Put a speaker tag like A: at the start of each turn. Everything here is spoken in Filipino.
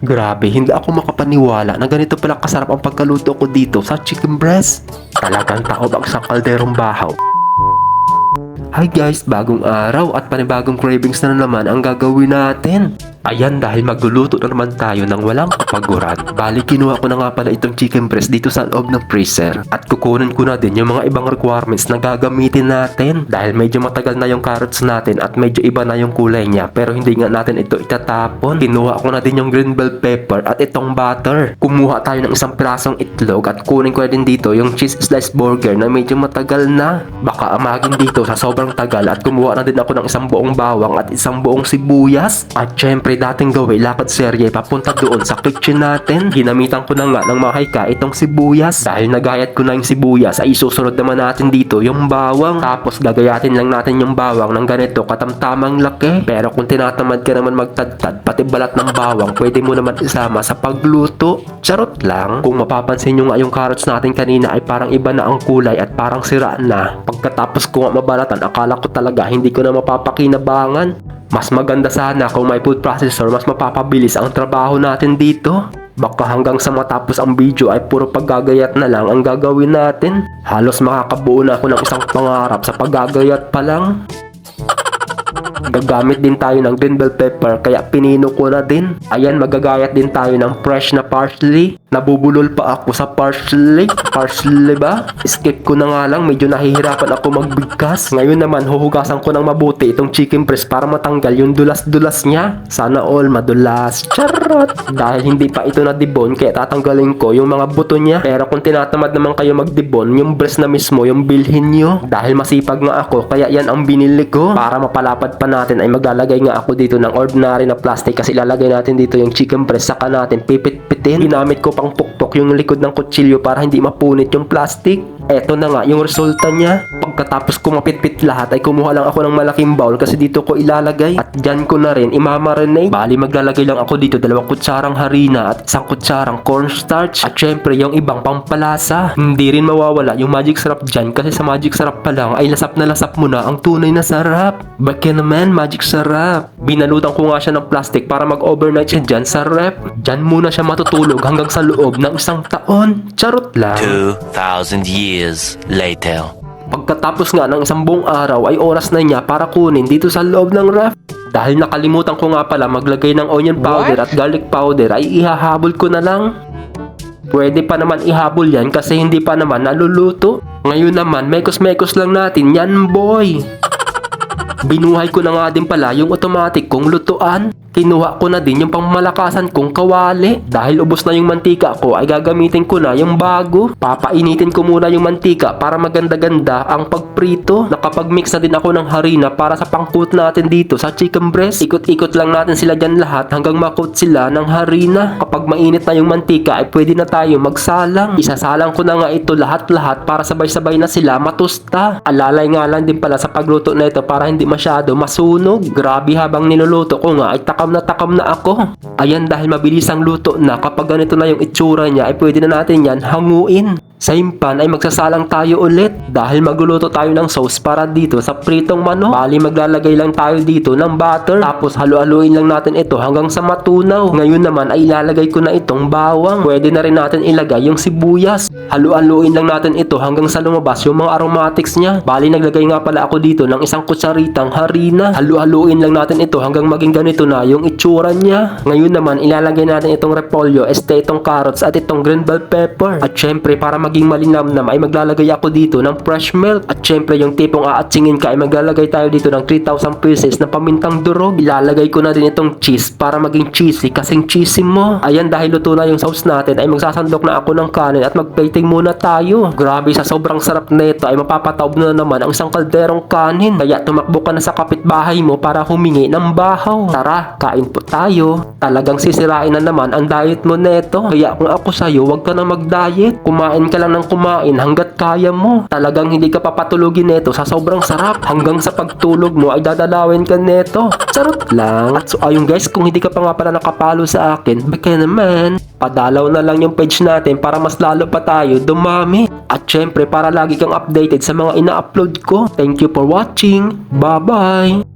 A: Grabe, hindi ako makapaniwala na ganito pala kasarap ang pagkaluto ko dito sa chicken breast. Talagang taob ang sa kalderong bahaw. Hi guys, bagong araw at panibagong cravings na naman ang gagawin natin. Ayan dahil magluluto na naman tayo ng walang kapaguran. Bali kinuha ko na nga pala itong chicken breast dito sa loob ng freezer. At kukunin ko na din yung mga ibang requirements na gagamitin natin. Dahil medyo matagal na yung carrots natin at medyo iba na yung kulay niya. Pero hindi nga natin ito itatapon. Kinuha ko na din yung green bell pepper at itong butter. Kumuha tayo ng isang pirasong itlog at kunin ko na din dito yung cheese slice burger na medyo matagal na. Baka amagin dito sa sobrang tagal at kumuha na din ako ng isang buong bawang at isang buong sibuyas. At syempre dating gawin lakad serye papunta doon sa kitchen natin. Ginamitan ko na nga ng mahika itong sibuyas. Dahil nagayat ko na yung sibuyas ay isusunod naman natin dito yung bawang. Tapos gagayatin lang natin yung bawang ng ganito katamtamang laki. Pero kung tinatamad ka naman magtadtad pati balat ng bawang pwede mo naman isama sa pagluto. Charot lang. Kung mapapansin nyo nga yung carrots natin kanina ay parang iba na ang kulay at parang sira na. Pagkatapos ko nga mabalatan akala ko talaga hindi ko na mapapakinabangan. Mas maganda sana kung may food processor mas mapapabilis ang trabaho natin dito. Baka hanggang sa matapos ang video ay puro paggagayat na lang ang gagawin natin. Halos makakabuo na ako ng isang pangarap sa paggagayat pa lang. Gagamit din tayo ng green bell pepper kaya pinino ko na din. Ayan magagayat din tayo ng fresh na parsley. Nabubulol pa ako sa parsley. Parsley ba? Skip ko na nga lang medyo nahihirapan ako magbigkas. Ngayon naman huhugasan ko ng mabuti itong chicken breast para matanggal yung dulas-dulas niya. Sana all madulas. Charot! Dahil hindi pa ito na dibon kaya tatanggalin ko yung mga buto niya. Pero kung tinatamad naman kayo magdibon, yung breast na mismo yung bilhin nyo. Dahil masipag nga ako kaya yan ang binili ko. Para mapalapad pa natin ay maglalagay nga ako dito ng ordinary na plastic kasi ilalagay natin dito yung chicken breast saka natin pipit-pitin. Ginamit ko pang pukpok yung likod ng kutsilyo para hindi mapunit yung plastic. Eto na nga yung resulta niya. Pagkatapos ko mapitpit lahat ay kumuha lang ako ng malaking bowl kasi dito ko ilalagay. At dyan ko na rin imamarinate. Bali maglalagay lang ako dito dalawang kutsarang harina at isang kutsarang cornstarch. At syempre yung ibang pampalasa. Hindi rin mawawala yung magic syrup dyan kasi sa magic syrup pa lang ay lasap na lasap mo na ang tunay na sarap. Bakit naman magic syrup? Binalutan ko nga siya ng plastic para mag-overnight siya dyan sa rep. Dyan muna siya matutulog hanggang sa loob ng isang taon. Charot lang.
B: 2,000 years later.
A: Pagkatapos nga ng isang buong araw ay oras na niya para kunin dito sa loob ng ref. Dahil nakalimutan ko nga pala maglagay ng onion powder at garlic powder ay ihahabol ko na lang. Pwede pa naman ihabol yan kasi hindi pa naman naluluto. Ngayon naman, mekos-mekos lang natin yan boy. Binuhay ko na nga din pala yung automatic kong lutuan. Kinuha ko na din yung pangmalakasan kong kawali. Dahil ubos na yung mantika ko ay gagamitin ko na yung bago. Papainitin ko muna yung mantika para maganda-ganda ang pagprito. Nakapag-mix na din ako ng harina para sa pangkut natin dito sa chicken breast. Ikot-ikot lang natin sila dyan lahat hanggang makot sila ng harina. Kapag mainit na yung mantika ay pwede na tayo magsalang. Isasalang ko na nga ito lahat-lahat para sabay-sabay na sila matusta. Alalay nga lang din pala sa pagluto na ito para hindi masyado masunog. Grabe habang niluluto ko nga ay takam na takam na ako. Ayan dahil mabilis ang luto na kapag ganito na yung itsura niya ay pwede na natin yan hanguin. Sa impan ay magsasalang tayo ulit dahil magluluto tayo ng sauce para dito sa pritong manok. Bali maglalagay lang tayo dito ng butter tapos halu-haluin lang natin ito hanggang sa matunaw. Ngayon naman ay ilalagay ko na itong bawang. Pwede na rin natin ilagay yung sibuyas. Halu-haluin lang natin ito hanggang sa lumabas yung mga aromatics niya. Bali naglagay nga pala ako dito ng isang kutsaritang harina. Halu-haluin lang natin ito hanggang maging ganito na yung itsura niya. Ngayon naman ilalagay natin itong repolyo, este itong carrots at itong green bell pepper. At syempre para maging malinamnam ay maglalagay ako dito ng fresh milk. At syempre yung tipong aatsingin ka ay maglalagay tayo dito ng 3,000 pieces na pamintang durog. Ilalagay ko na din itong cheese para maging cheesy kasing cheesy mo. Ayan dahil luto na yung sauce natin ay magsasandok na ako ng kanin at magplating muna tayo. Grabe sa sobrang sarap nito ay mapapataob na naman ang isang kalderong kanin. Kaya tumakbo ka na sa kapitbahay mo para humingi ng bahaw. Tara, kain po tayo. Talagang sisirain na naman ang diet mo neto. Kaya kung ako sa'yo, wag ka na mag-diet. Kumain ka lang ng kumain hanggat kaya mo. Talagang hindi ka papatulogin neto sa sobrang sarap. Hanggang sa pagtulog mo ay dadalawin ka neto. Charot lang. At so ayun guys, kung hindi ka pa nga pala nakapalo sa akin, baka naman. Padalaw na lang yung page natin para mas lalo pa tayo dumami. At syempre para lagi kang updated sa mga ina-upload ko. Thank you for watching. Bye-bye!